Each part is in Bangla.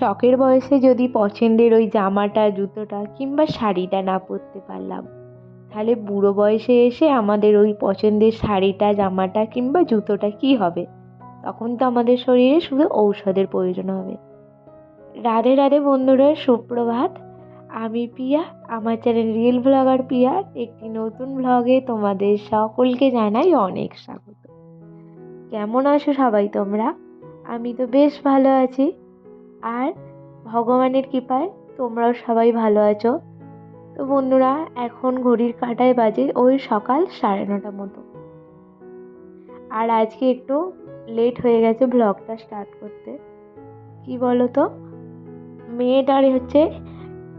শখের বয়সে যদি পছন্দের ওই জামাটা, জুতোটা কিংবা শাড়িটা না পরতে পারলাম, তাহলে বুড়ো বয়সে এসে আমাদের ওই পছন্দের শাড়িটা, জামাটা কিংবা জুতোটা কী হবে? তখন তো আমাদের শরীরে শুধু ঔষধের প্রয়োজন হবে। রাধে রাধে বন্ধুরা, সুপ্রভাত। আমি পিয়া আমার চ্যানেল রিয়েল ব্লগার পিয়ার একটি নতুন ব্লগে তোমাদের সকলকে জানাই অনেক স্বাগত। কেমন আছো সবাই তোমরা? আমি তো বেশ ভালো আছি। আর ভগবানের কৃপায় তোমরাও সবাই ভালো আছো। তো বন্ধুরা, এখন ঘড়ির কাঁটায় বাজে ওই সকাল সাড়ে নটা মতো। আর আজকে একটু লেট হয়ে গেছে ব্লগটা স্টার্ট করতে। কি বলো তো মেয়েটার হচ্ছে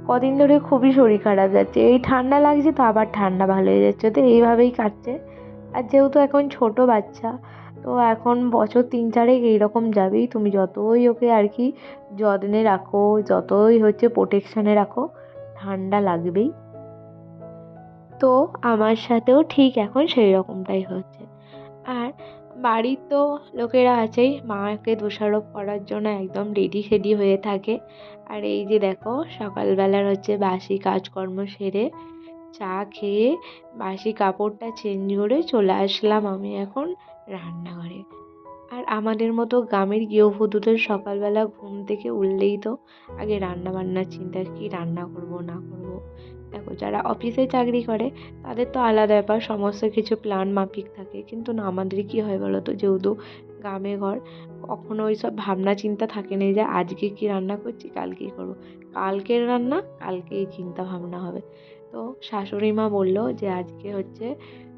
কদিন ধরে খুবই শরীর খারাপ যাচ্ছে। এই ঠান্ডা লাগছে তো আবার ঠান্ডা ভালো হয়ে যাচ্ছে। তো এইভাবেই কাটছে। আর যেহেতু এখন ছোট বাচ্চা তো এখন বছর তিন চারেক এইরকম যাবেই। তুমি যতই ওকে আর কি যত্নে রাখো, যতই হচ্ছে প্রোটেকশানে রাখো, ঠান্ডা লাগবেই। তো আমার সাথেও ঠিক এখন সেই রকমটাই হচ্ছে। আর বাড়ির তো লোকেরা আছেই, মাকে দোষারোপ করার জন্য একদম রেডি সেডি হয়ে থাকে। আর এই যে দেখো, সকালবেলার হচ্ছে বাসি কাজকর্ম সেরে চা খেয়ে বাসি কাপড়টা চেঞ্জ করে চলে আসলাম আমি এখন রান্নাঘরে। আর আমাদের মতো গ্রামের গৃহবধূদের সকালবেলা ঘুম থেকে উঠলেই তো আগে রান্না বান্নার চিন্তা, কি রান্না করব, না করব। দেখো, যারা অফিসে চাকরি করে, তাদের তো আলাদা ব্যাপার, সমস্ত কিছু প্ল্যান মাফিক থাকে। কিন্তু না, আমাদের কী হয় বলো তো? যেহেতু গ্রামে ঘর, কখনো ওই সব ভাবনা চিন্তা থাকে না যে আজকে কী রান্না করছি, কালকে করব? কালকের রান্না, কালকেই চিন্তা ভাবনা হবে। তো শাশুড়ি মা বলল যে আজকে হচ্ছে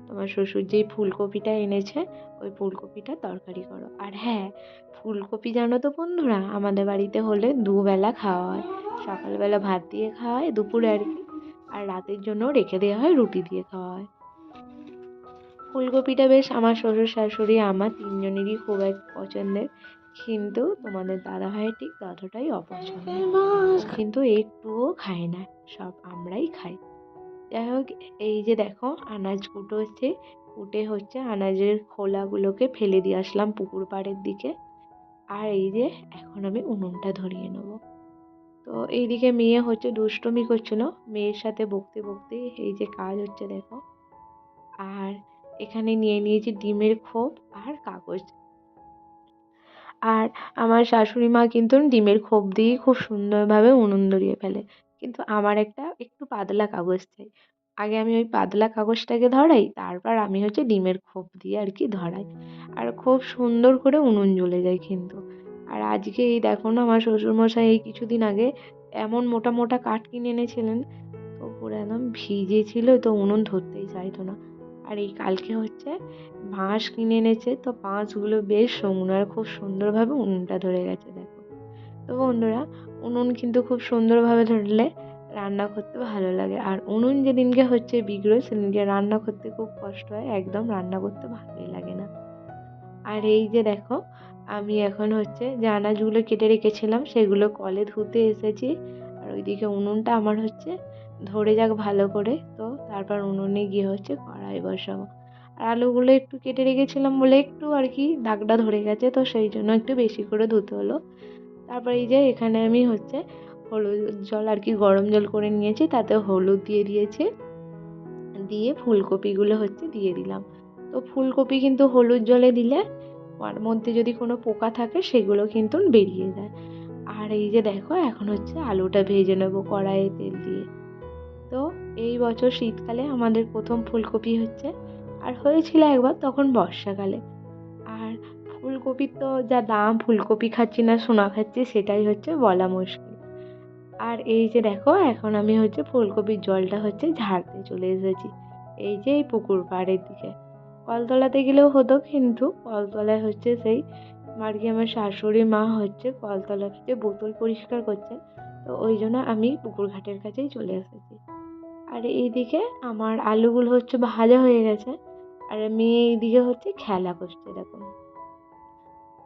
তোমার শ্বশুর যেই ফুলকপিটা এনেছে, ওই ফুলকপিটা তরকারি করো। আর হ্যাঁ ফুলকপি জানো তো বন্ধুরা, আমাদের বাড়িতে হলে দুবেলা খাওয়া হয়। সকালবেলা ভাত দিয়ে খাওয়া হয়, দুপুরে আর কি। আর রাতের জন্য রেখে দেওয়া হয়, রুটি দিয়ে খাওয়া হয়। ফুলকপিটা বেশ আমার শ্বশুর শাশুড়ি, আমার তিনজনেরই খুব এক পছন্দের। কিন্তু তোমাদের দাদা দাদাভাইয়ের ঠিক ততটাই অপছন্দ। কিন্তু একটুও খায় না, সব আমরাই খাই। যাই হোক, এই যে দেখো, আনাজ কুটো হচ্ছে কুটে হচ্ছে আনাজের খোলাগুলোকে ফেলে দিয়ে আসলাম পুকুর পাড়ের দিকে। আর এই যে এখন আমি উনুনটা ধরিয়ে নেব। তো এইদিকে মেয়ে হচ্ছে দুষ্টুমি করছিল। মেয়ের সাথে বকতে বকতে এই যে কাজ হচ্ছে দেখো। আর এখানে নিয়ে নিয়েছি ডিমের খোপ আর কাগজ। আর আমার শাশুড়ি মা কিন্তু ডিমের খোপ দিয়েই খুব সুন্দরভাবে উনুন ধরিয়ে ফেলে। কিন্তু আমার একটা একটু পাতলা কাগজ চাই। আগে আমি ওই পাতলা কাগজটাকে ধরাই, তারপর আমি হচ্ছে ডিমের খোপ দিয়ে আর কি ধরাই। আর খুব সুন্দর করে উনুন জ্বলে যায় কিন্তু। আর আজকে এই দেখো না, আমার শ্বশুরমশাই এই কিছুদিন আগে এমন মোটা মোটা কাঠ কিনে এনেছিলেন, তো পুরো একদম ভিজে ছিল, তো উনুন ধরতেই চাইতো না। আর এই কালকে হচ্ছে বাঁশ কিনে এনেছে, তো বাঁশগুলো বেশ আর খুব সুন্দরভাবে উনুনটা ধরে গেছে। তো বন্ধুরা, উনুন কিন্তু খুব সুন্দরভাবে ধরলে রান্না করতে ভালো লাগে। আর উনুন যেদিনকে হচ্ছে বিগড়োয় সেদিনকে রান্না করতে খুব কষ্ট হয়, একদম রান্না করতে ভালোই লাগে না। আর এই যে দেখো, আমি এখন হচ্ছে যে আনাজগুলো কেটে রেখেছিলাম, সেগুলো কলে ধুতে এসেছি। আর ওইদিকে উনুনটা আমার হচ্ছে ধরে যাক ভালো করে, তো তারপর উনুনে গিয়ে হচ্ছে কড়াই বসাবো। আর আলুগুলো একটু কেটে রেখেছিলাম বলে একটু আর কি দাগটা ধরে গেছে, তো সেই জন্য একটু বেশি করে ধুতে হলো। তারপর এই যে এখানে আমি হচ্ছে হলুদ জল আর কি, গরম জল করে নিয়েছি, তাতে হলুদ দিয়ে দিয়েছি। দিয়ে ফুলকপিগুলো হচ্ছে দিয়ে দিলাম। তো ফুলকপি কিন্তু হলুদ জলে দিলে ওর মধ্যে যদি কোনো পোকা থাকে সেগুলো কিন্তু বেরিয়ে যায়। আর এই যে দেখো, এখন হচ্ছে আলুটা ভেজে নেব কড়াইয়ে তেল দিয়ে। তো এই বছর শীতকালে আমাদের প্রথম ফুলকপি হচ্ছে। আর হয়েছিল একবার তখন বর্ষাকালে। ফুলকপির তো যা দাম, ফুলকপি খাচ্ছি না, সোনা খাচ্ছি, সেটাই হচ্ছে বলা মুশকিল। আর এই যে দেখো, এখন আমি হচ্ছে ফুলকপির জলটা হচ্ছে ঝাড়তে চলে এসেছি। এই যে এই পুকুর পাড়ের দিকে। কলতলাতে গেলেও হতো কিন্তু কলতলায় হচ্ছে সেই আর কি আমার শাশুড়ি মা হচ্ছে কলতলাতে বোতল পরিষ্কার করছে, তো ওই জন্য আমি পুকুর ঘাটের কাছেই চলে এসেছি। আর এইদিকে আমার আলুগুলো হচ্ছে ভাজা হয়ে গেছে, আর মেয়ে এইদিকে হচ্ছে খেলা করছে দেখুন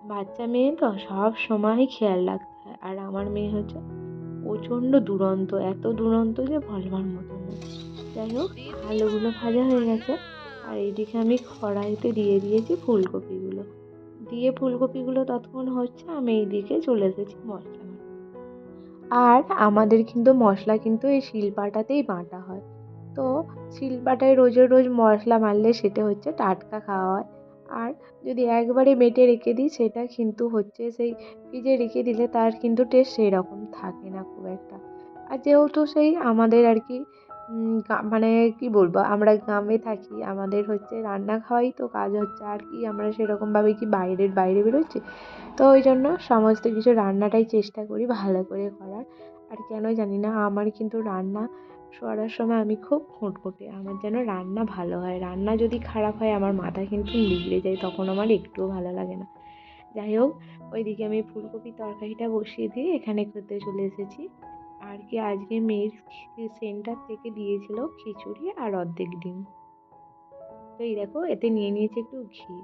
বাচ্চা মেয়ে তো সব সময় খেয়াল রাখতে হয়। আর আমার মেয়ে হচ্ছে প্রচণ্ড দুরন্ত, এত দুরন্ত যে বলবার মতো না যাই হোক, আলুগুলো ভাজা হয়ে গেছে। আর এইদিকে আমি কড়াইতে দিয়ে দিয়েছি ফুলকপিগুলো। দিয়ে ফুলকপিগুলো ততক্ষণ হচ্ছে আমি এইদিকে চলে এসেছি মশলা আর আমাদের কিন্তু মশলা কিন্তু এই শিলপাটাতেই বাটা হয়। তো শিলপাটায় রোজের রোজ মশলা মারলে সেটা হচ্ছে টাটকা খাওয়া হয়। যদি একবারে বেটে রেখে দিই, সেটা কিন্তু হচ্ছে সেই ফ্রিজে রেখে দিলে তার কিন্তু টেস্ট সেই রকম থাকে না খুব একটা। আর যেহেতু সেই আমাদের আর কি মানে কী বলব, আমরা গ্রামে থাকি, আমাদের হচ্ছে রান্না খাওয়াই তো কাজ হচ্ছে আর কি, আমরা সেরকমভাবে কি বাইরের, বাইরে বেরোচ্ছি। তো ওই জন্য সমস্ত কিছু রান্নাটাই চেষ্টা করি ভালো করে করার। আর কেন জানি না, আমার কিন্তু রান্না করার সময় আমি খুব খুঁটখুঁটে, আমার যেন রান্না ভালো হয়। রান্না যদি খারাপ হয়, আমার মাথা কিন্তু বিগড়ে যায়, তখন আমার একটুও ভালো লাগে না। যাই হোক, ওইদিকে আমি ফুলকপির তরকারিটা বসিয়ে দিয়ে এখানে খেতে চলে এসেছি। আর কি আজকে মেয়ের সেন্টার থেকে দিয়েছিল খিচুড়ি আর অর্ধেক ডিম। তো এই দেখো, এতে নিয়ে নিয়েছি একটু ঘি।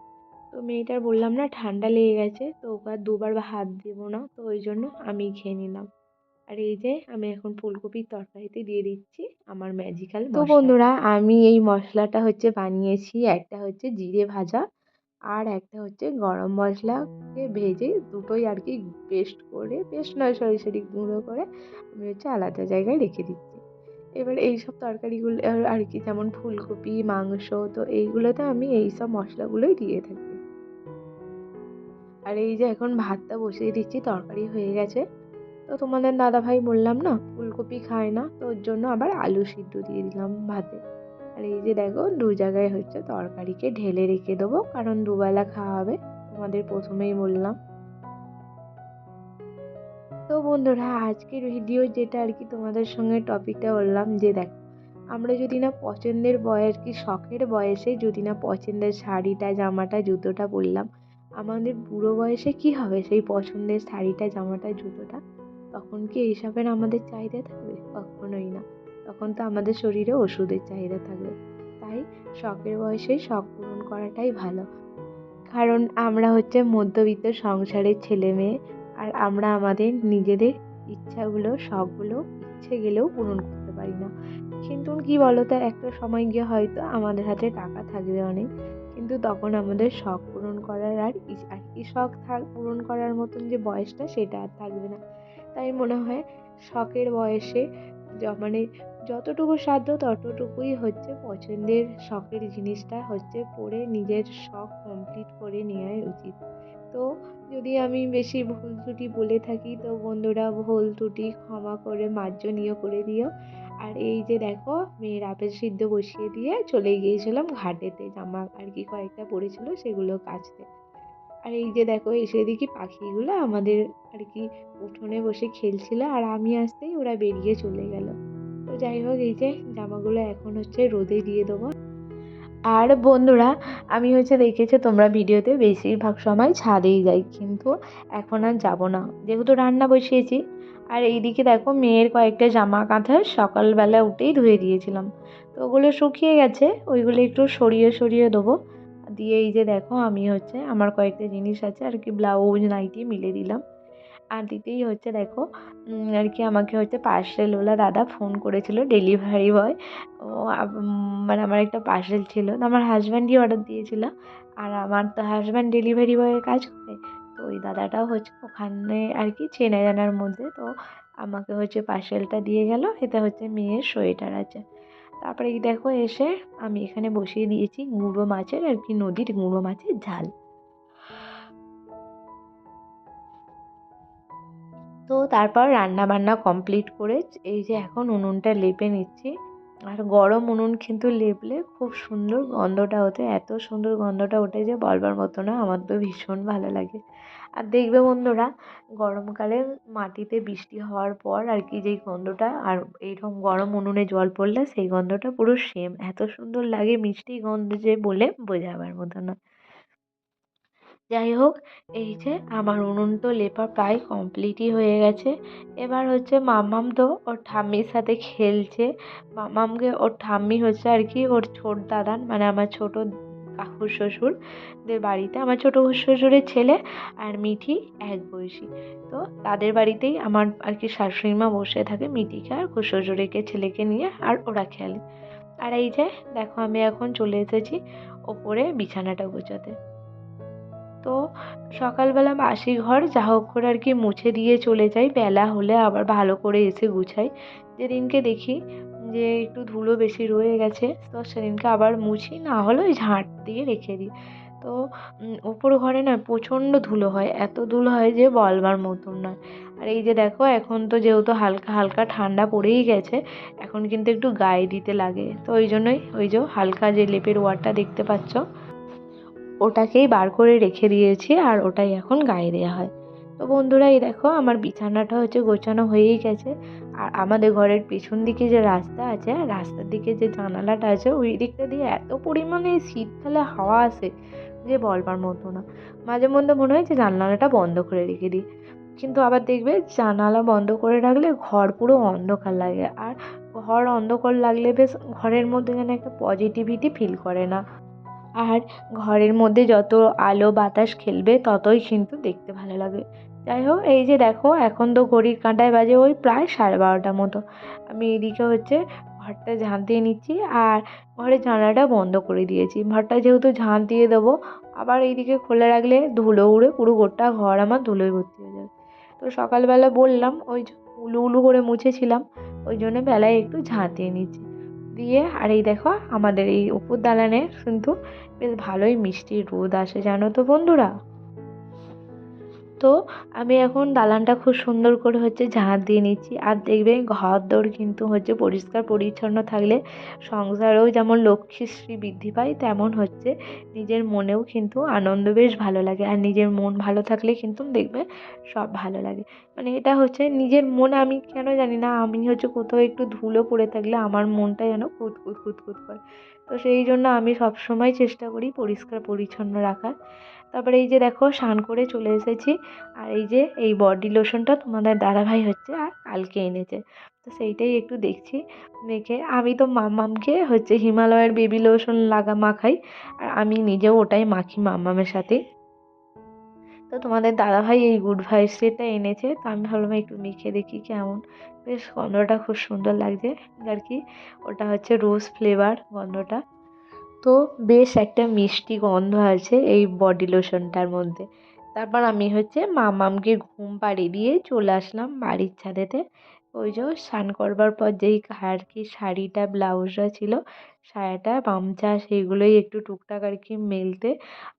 তো মেয়েটার বললাম না, ঠান্ডা লেগে গেছে, তো ওকে আর দুবার হাত দেবো না, তো ওই জন্য আমি খেয়ে নিলাম। আর এই যে আমি এখন ফুলকপির তরকারিতে দিয়ে দিচ্ছি আমার ম্যাজিক্যাল তো বন্ধুরা আমি এই মশলাটা হচ্ছে বানিয়েছি। একটা হচ্ছে জিরে ভাজা আর একটা হচ্ছে গরম মশলাকে ভেজে দুটোই আর কি পেস্ট করে পেস্ট নয় সরি সরি গুঁড়ো করে আমি হচ্ছে আলাদা জায়গায় রেখে দিচ্ছি। এবার এই সব তরকারিগুলো আর কি যেমন ফুলকপি মাংস তো এইগুলোতে আমি এই সব মশলাগুলোই দিয়ে থাকি। আর এই যে এখন ভাতটা বসিয়ে দিচ্ছি তরকারি হয়ে গেছে। তো তোমাদের দাদাভাই বললাম না, ফুলকপি খায় না, তো ওর জন্য আবার আলু সিদ্ধ দিয়ে দিলাম ভাতে। আর এই যে দেখো, দু জায়গায় হচ্ছে তরকারিকে ঢেলে রেখে দেবো, কারণ দুবেলা খাওয়া হবে, তোমাদের প্রথমেই বললাম। তো বন্ধুরা, আজকের ভিডিও যেটা আর কি তোমাদের সঙ্গে টপিকটা বললাম, যে দেখো, আমরা যদি না পছন্দের বয়স, কি শখের বয়সে যদি না পছন্দের শাড়িটা, জামাটা, জুতোটা পরলাম, আমাদের বুড়ো বয়সে কি হবে সেই পছন্দের শাড়িটা, জামাটা, জুতোটা? তখন কি এইসবের আমাদের চাহিদা থাকবে? কখনোই না। তখন তো আমাদের শরীরে ওষুধের চাহিদা থাকবে। তাই শখের বয়সে শখ পূরণ করাটাই ভালো। কারণ আমরা হচ্ছে মধ্যবিত্ত সংসারের ছেলে মেয়ে, আর আমরা আমাদের নিজেদের ইচ্ছাগুলো, শখগুলো, ইচ্ছে গেলেও পূরণ করতে পারি না। কিন্তু কি বলো তো একটা সময় গিয়ে হয়তো আমাদের হাতে টাকা থাকবে অনেক, কিন্তু তখন আমাদের শখ পূরণ করার আর আর কি শখ থাক, পূরণ করার মতন যে বয়সটা, সেটা আর থাকবে না। তাই মনে হয় শখের বয়সে মানে যতটুকু সাধ্য ততটুকুই হচ্ছে পছন্দের শখের জিনিসটা হচ্ছে পরে নিজের শখ কমপ্লিট করে নেওয়াই উচিত। তো যদি আমি বেশি ভুল ত্রুটি বলে থাকি তো বন্ধুরা ভুল ত্রুটি ক্ষমা করে, মার্জনীয় করে দিও। আর এই যে দেখো মেয়ের আপেল সিদ্ধ বসিয়ে দিয়ে চলে গিয়েছিলাম ঘাটেতে, জামা আর কি কয়েকটা পড়েছিল সেগুলো কাচতে। আর এই যে দেখো, এসে দেখি পাখিগুলো আমাদের আর কি উঠোনে বসে খেলছিল আর আমি আসতেই ওরা বেরিয়ে চলে গেল। তো যাই হোক, এই যে জামাগুলো এখন হচ্ছে রোদে দিয়ে দেবো। আর বন্ধুরা, আমি হচ্ছে দেখেছ তোমরা ভিডিওতে বেশিরভাগ সময় ছাদেই যাই, কিন্তু এখন আর যাব না। যেহেতু রান্না বসিয়েছি, আর এইদিকে দেখো মেয়ের কয়েকটা জামা কাঁথা সকালবেলা উঠেই ধুয়ে দিয়েছিলাম। তো ওগুলো শুকিয়ে গেছে, ওইগুলো একটু সরিয়ে সরিয়ে দেবো। দিয়ে এই যে দেখো আমি হচ্ছে আমার কয়েকটা জিনিস আছে আর কি ব্লাউজ, নাইটি মিলে দিলাম। আর দিতেই হচ্ছে দেখো আর কি আমাকে হচ্ছে পার্সেলওয়ালা দাদা ফোন করেছিল ডেলিভারি বয় ও মানে আমার একটা পার্সেল ছিল। আমার হাজব্যান্ডই অর্ডার দিয়েছিল। আর আমার তো হাজব্যান্ড ডেলিভারি বয়ের কাজ করে। তো ওই দাদাটাও হচ্ছে ওখানে আর কি চেনা জানার মধ্যে। তো আমাকে হচ্ছে পার্সেলটা দিয়ে গেল। এটা হচ্ছে মেয়ের সোয়েটার আছে। তারপরে এই দেখো এসে আমি এখানে বসিয়ে দিয়েছি গুঁড়ো মাছের আর কি নদীর গুঁড়ো মাছের ঝাল। তো তারপর রান্না বান্না কমপ্লিট করে এই যে এখন উনুনটা লেপে নিচ্ছি। আর গরম উনুন কিন্তু লেপলে খুব সুন্দর গন্ধটা ওঠে, এত সুন্দর গন্ধটা ওঠে যে বলবার মতো না, আমার তো ভীষণ ভালো লাগে। আর দেখবে বন্ধুরা, গরমকালে মাটিতে বৃষ্টি হওয়ার পর আর কি যেই গন্ধটা, আর এইরকম গরম উনুনে জল পড়লে সেই গন্ধটা পুরো সেম এত সুন্দর লাগে মিষ্টি গন্ধ যে বলে বোঝাবার মতো না। যাই হোক, এই যে আমার উনুন তো লেপা প্রায় কমপ্লিটই হয়ে গেছে। এবার হচ্ছে মামাম তো ওর ঠাম্মির সাথে খেলছে। মামামকে ওর ঠাম্মি হচ্ছে আর কি ওর ছোট দাদান মানে আমার ছোট কাকুর শ্বশুরদের বাড়িতে। আমার ছোটো শ্বশুরের ছেলে আর মিঠি এক বয়সী। তো তাদের বাড়িতেই আমার আর কি শাশুড়ি মা বসে থাকে মিঠিকে আর শ্বশুরেকে, ছেলেকে নিয়ে আর ওরা খেলে। আর এই যে দেখো আমি এখন চলে এসেছি ওপরে বিছানাটা গোছাতে। তো সকালবেলা বাসি ঘর যা হোক করে আর কি মুছে দিয়ে চলে যাই। বেলা হলে আবার ভালো করে এসে গুছাই। যেদিনকে দেখি যে একটু ধুলো বেশি রয়ে গেছে, তো সেদিনকে আবার মুছি, না হলে ওই ঝাঁট দিয়ে রেখে দিই। তো ওপর ঘরে না প্রচণ্ড ধুলো হয়, এত ধুলো হয় যে বলবার মতন নয়। আর এই যে দেখো, এখন তো যেহেতু হালকা হালকা ঠান্ডা পড়েই গেছে, এখন কিন্তু একটু গায়ে দিতে লাগে। তো ওই জন্যই ওই যে হালকা যে লেপের ওয়ারটা দেখতে পাচ্ছ, ওটাকেই বার করে রেখে দিয়েছি, আর ওটাই এখন গায়ে দেওয়া হয়। তো বন্ধুরা, এই দেখো আমার বিছানাটা হচ্ছে গোছানো হয়েই গেছে। আর আমাদের ঘরের পেছন দিকে যে রাস্তা আছে রাস্তার দিকে যে জানালাটা আছে, ওই দিকটা দিয়ে এত পরিমাণে শীতকালে হাওয়া আসে যে বলবার মতো না। মাঝে মধ্যে মনে হয় যে জানালাটা বন্ধ করে রেখে দিই। কিন্তু আবার দেখবে জানালা বন্ধ করে রাখলে ঘর পুরো অন্ধকার লাগে। আর ঘর অন্ধকার লাগলে বেশ ঘরের মধ্যে যেন একটা পজিটিভিটি ফিল করে না। আর ঘরের মধ্যে যত আলো বাতাস খেলবে, ততই কিন্তু দেখতে ভালো লাগবে যাই হোক, এই যে দেখো, এখন তো ঘড়ির কাঁটায় বাজে ওই প্রায় সাড়ে বারোটার মতো। আমি এদিকে হচ্ছে ঘরটা ঝাঁট দিয়ে নিচ্ছি আর ঘরের জানলাটা বন্ধ করে দিয়েছি। ঘরটা যেহেতু ঝাঁট দিয়ে দেবো, আবার এইদিকে খুলে রাখলে ধুলো উড়ে পুরো গোটা ঘর আমার ধুলোয় ভর্তি হয়ে যাবে। তো সকালবেলা বললাম, ওই উলু উলু করে মুছেছিলাম, ওই জন্য বেলায় একটু ঝাঁট দিয়ে নিচ্ছি। দিয়ে, আর এই দেখো, আমাদের এই উপর দালানে কিন্তু বেশ ভালোই মিষ্টি রোদ আসে, জানো তো বন্ধুরা? তো আমি এখন দালানটা খুব সুন্দর করে হচ্ছে ঝাঁট দিয়ে নিচ্ছি। আর দেখবে ঘর দোর কিন্তু হচ্ছে পরিষ্কার পরিচ্ছন্ন থাকলে সংসারেও যেমন লক্ষ্মীশ্রী বৃদ্ধি পায়, তেমন হচ্ছে নিজের মনেও কিন্তু আনন্দ বেশ ভালো লাগে। আর নিজের মন ভালো থাকলে কিন্তু দেখবে সব ভালো লাগে। মানে এটা হচ্ছে নিজের মন আমি কেন জানি না, আমি হচ্ছে কোথাও একটু ধুলো পড়ে থাকলে আমার মনটা যেন কুতকুত কুতকুত করে। তো সেই জন্য আমি সবসময় চেষ্টা করি পরিষ্কার পরিচ্ছন্ন রাখার। তারপরে এই যে দেখো, স্নান করে চলে এসেছি। আর এই যে, এই বডি লোশনটা তোমাদের দাদাভাই হচ্ছে আর কালকে এনেছে। তো সেইটাই একটু দেখছি, মেখে। আমি তো মাম্মামকে হচ্ছে হিমালয়ের বেবি লোশন লাগা মাখাই, আর আমি নিজেও ওটাই মাখি মাম্মামের সাথে তো তোমাদের দাদাভাই এই গুড ভাইবসেরটা এনেছে, তো আমি ভাবলাম একটু মেখে দেখি কেমন। বেশ, গন্ধটা খুব সুন্দর লাগছে। আর কি, ওটা হচ্ছে রোজ ফ্লেভার গন্ধটা। তো বেশ একটা মিষ্টি গন্ধ আছে এই বডি লোশনটার মধ্যে। তারপর আমি হচ্ছে মামামকে ঘুম পাড়িয়ে দিয়ে চলে আসলাম বাড়ির ছাদেতে। ওই যে স্নান করবার পর যেই আর কি শাড়িটা, ব্লাউজটা ছিল সায়াটা গামছা সেইগুলোই একটু টুকটাক আর কি মেলতে।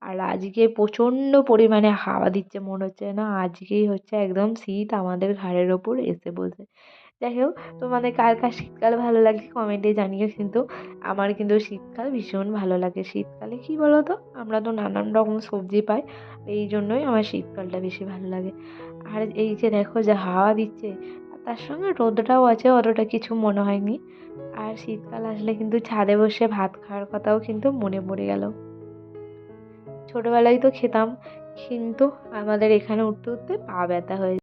আর আজকে প্রচণ্ড পরিমাণে হাওয়া দিচ্ছে, মনে হচ্ছে না আজকেই হচ্ছে একদম শীত আমাদের ঘাড়ের ওপর এসে বসে যাই হোক, তোমাদের কার কার শীতকাল ভালো লাগে কমেন্টে জানিও কিন্তু। আমার কিন্তু শীতকাল ভীষণ ভালো লাগে। শীতকালে কী বলো তো আমরা তো নানান রকম সবজি পাই, এই জন্যই আমার শীতকালটা বেশি ভালো লাগে। আর এই যে দেখো যে হাওয়া দিচ্ছে তার সঙ্গে রোদটাও আছে, অতটা কিছু মনে হয়নি। আর শীতকাল আসলে কিন্তু ছাদে বসে ভাত খাওয়ার কথাও কিন্তু মনে পড়ে গেল। ছোটোবেলায় তো খেতাম, কিন্তু আমাদের এখানে উঠতে উঠতে পা ব্যথা হয়ে